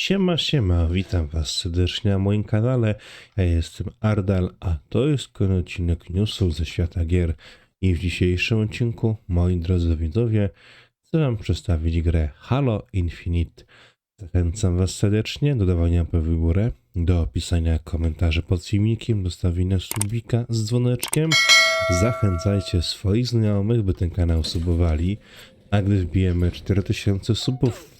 Siema, siema, witam was serdecznie na moim kanale. Ja jestem Ardal, a to jest kolejny odcinek newsów ze świata gier. I w dzisiejszym odcinku, moi drodzy widzowie, chcę wam przedstawić grę Halo Infinite. Zachęcam was serdecznie do dawania w górę, do opisania komentarzy pod filmikiem, do stawienia subika z dzwoneczkiem. Zachęcajcie swoich znajomych, by ten kanał subowali. A gdy wbijemy 4000 subów,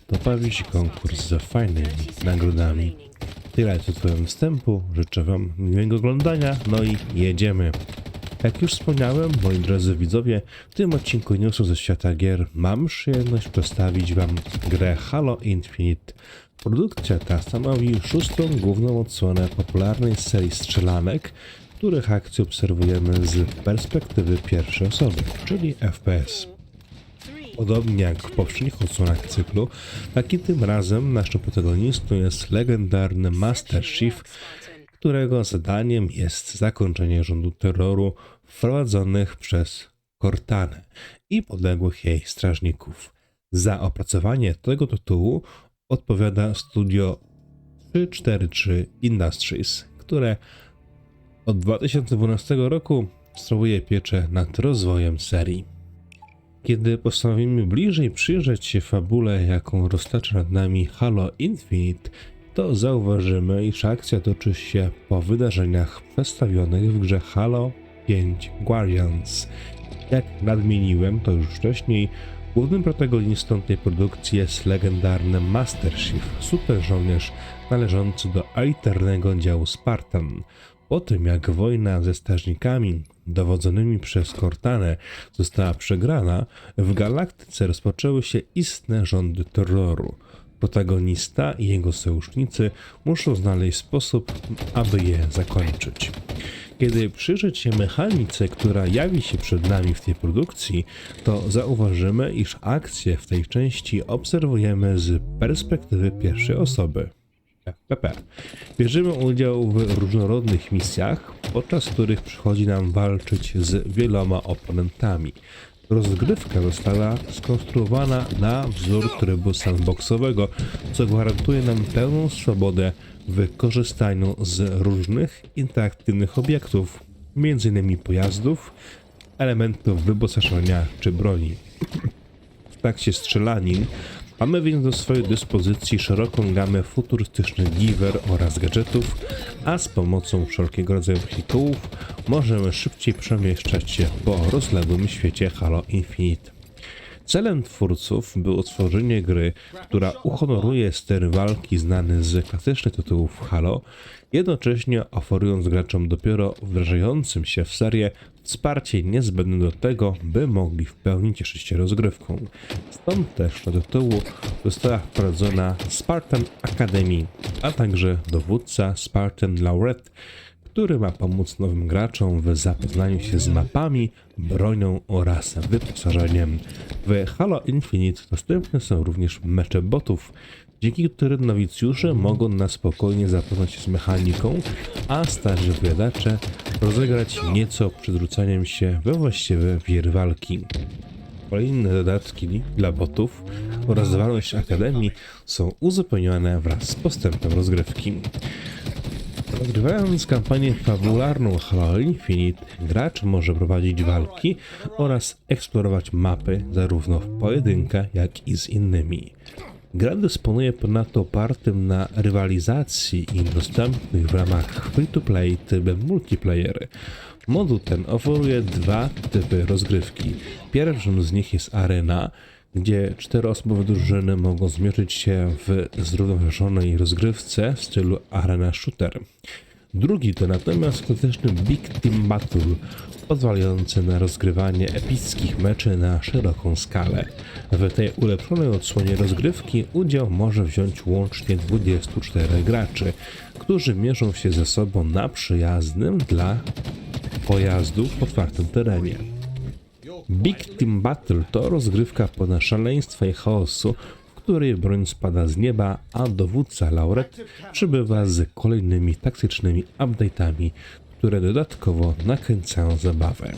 się konkurs za fajnymi nagrodami. Tyle tytułem wstępu. Życzę Wam miłego oglądania, no i jedziemy. Jak już wspomniałem, moi drodzy widzowie, w tym odcinku newsu ze świata gier mam przyjemność przedstawić Wam grę Halo Infinite. Produkcja ta stanowi szóstą główną odsłonę popularnej serii strzelanek, których akcje obserwujemy z perspektywy pierwszej osoby, czyli FPS. Podobnie jak w poprzednich odsłonach cyklu, tak i tym razem naszym protagonistą jest legendarny Master Chief, którego zadaniem jest zakończenie rządu terroru wprowadzonych przez Cortanę i podległych jej strażników. Za opracowanie tego tytułu odpowiada studio 343 Industries, które od 2012 roku sprawuje pieczę nad rozwojem serii. Kiedy postanowimy bliżej przyjrzeć się fabule, jaką roztacza nad nami Halo Infinite, to zauważymy, iż akcja toczy się po wydarzeniach przedstawionych w grze Halo 5 Guardians. Jak nadmieniłem to już wcześniej, głównym protagonistą tej produkcji jest legendarny Master Chief, super żołnierz należący do elitarnego działu Spartan. Po tym jak wojna ze strażnikami dowodzonymi przez Cortanę została przegrana, w galaktyce rozpoczęły się istne rządy terroru. Protagonista i jego sojusznicy muszą znaleźć sposób, aby je zakończyć. Kiedy przyjrzeć się mechanice, która jawi się przed nami w tej produkcji, to zauważymy, iż akcje w tej części obserwujemy z perspektywy pierwszej osoby. FPP. Bierzemy udział w różnorodnych misjach, podczas których przychodzi nam walczyć z wieloma oponentami. Rozgrywka została skonstruowana na wzór trybu sandboxowego, co gwarantuje nam pełną swobodę w korzystaniu z różnych interaktywnych obiektów, m.in. pojazdów, elementów wyposażenia czy broni. W trakcie strzelanin Mamy więc do swojej dyspozycji szeroką gamę futurystycznych giver oraz gadżetów, a z pomocą wszelkiego rodzaju wehikułów możemy szybciej przemieszczać się po rozległym świecie Halo Infinite. Celem twórców było stworzenie gry, która uhonoruje ster walki znany z klasycznych tytułów Halo, jednocześnie oferując graczom dopiero wdrażającym się w serię wsparcie niezbędne do tego, by mogli w pełni cieszyć się rozgrywką. Stąd też do tytułu została wprowadzona Spartan Academy, a także dowódca Spartan Laureate, który ma pomóc nowym graczom w zapoznaniu się z mapami, bronią oraz wyposażeniem. W Halo Infinite dostępne są również mecze botów, dzięki którym nowicjusze mogą na spokojnie zapoznać się z mechaniką, a starzy wyjadacze rozegrać nieco przed rzucaniem się we właściwe wir walki. Kolejne dodatki dla botów oraz walność Akademii są uzupełnione wraz z postępem rozgrywki. Odgrywając kampanię fabularną Halo Infinite, gracz może prowadzić walki oraz eksplorować mapy zarówno w pojedynkę, jak i z innymi. Gra dysponuje ponadto opartym na rywalizacji i dostępnych w ramach free-to-play trybem multiplayer. Moduł ten oferuje dwa typy rozgrywki. Pierwszym z nich jest arena, gdzie czteroosobowe drużyny mogą zmierzyć się w zrównoważonej rozgrywce w stylu arena shooter. Drugi to natomiast klasyczny Big Team Battle, pozwalający na rozgrywanie epickich meczy na szeroką skalę. W tej ulepszonej odsłonie rozgrywki udział może wziąć łącznie 24 graczy, którzy mierzą się ze sobą na przyjaznym dla pojazdów otwartym terenie. Big Team Battle to rozgrywka pełna szaleństwa i chaosu, w której broń spada z nieba, a dowódca Lauret przybywa z kolejnymi taktycznymi update'ami, które dodatkowo nakręcają zabawę.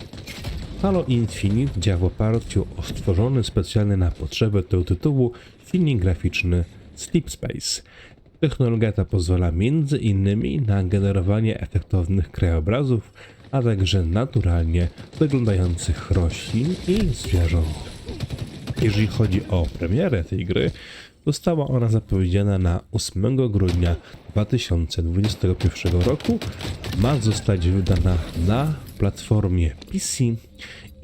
Halo Infinite działa w oparciu o stworzony specjalnie na potrzeby tego tytułu filmik graficzny Sleep Space. Technologia ta pozwala innymi na generowanie efektownych krajobrazów, a także naturalnie wyglądających roślin i zwierząt. Jeżeli chodzi o premierę tej gry, została ona zapowiedziana na 8 grudnia 2021 roku. Ma zostać wydana na platformie PC,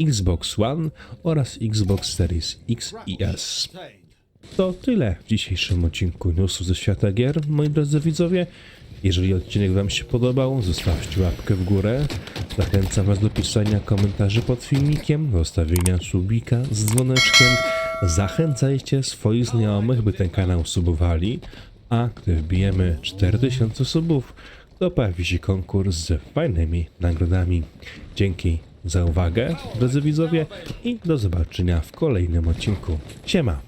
Xbox One oraz Xbox Series X i S. To tyle w dzisiejszym odcinku newsów ze świata gier, moi drodzy widzowie. Jeżeli odcinek Wam się podobał, zostawcie łapkę w górę. Zachęcam Was do pisania komentarzy pod filmikiem, zostawienia subika z dzwoneczkiem. Zachęcajcie swoich znajomych, by ten kanał subowali. A gdy wbijemy 4000 subów, to pojawi się konkurs z fajnymi nagrodami. Dzięki za uwagę, drodzy widzowie, i do zobaczenia w kolejnym odcinku. Siema!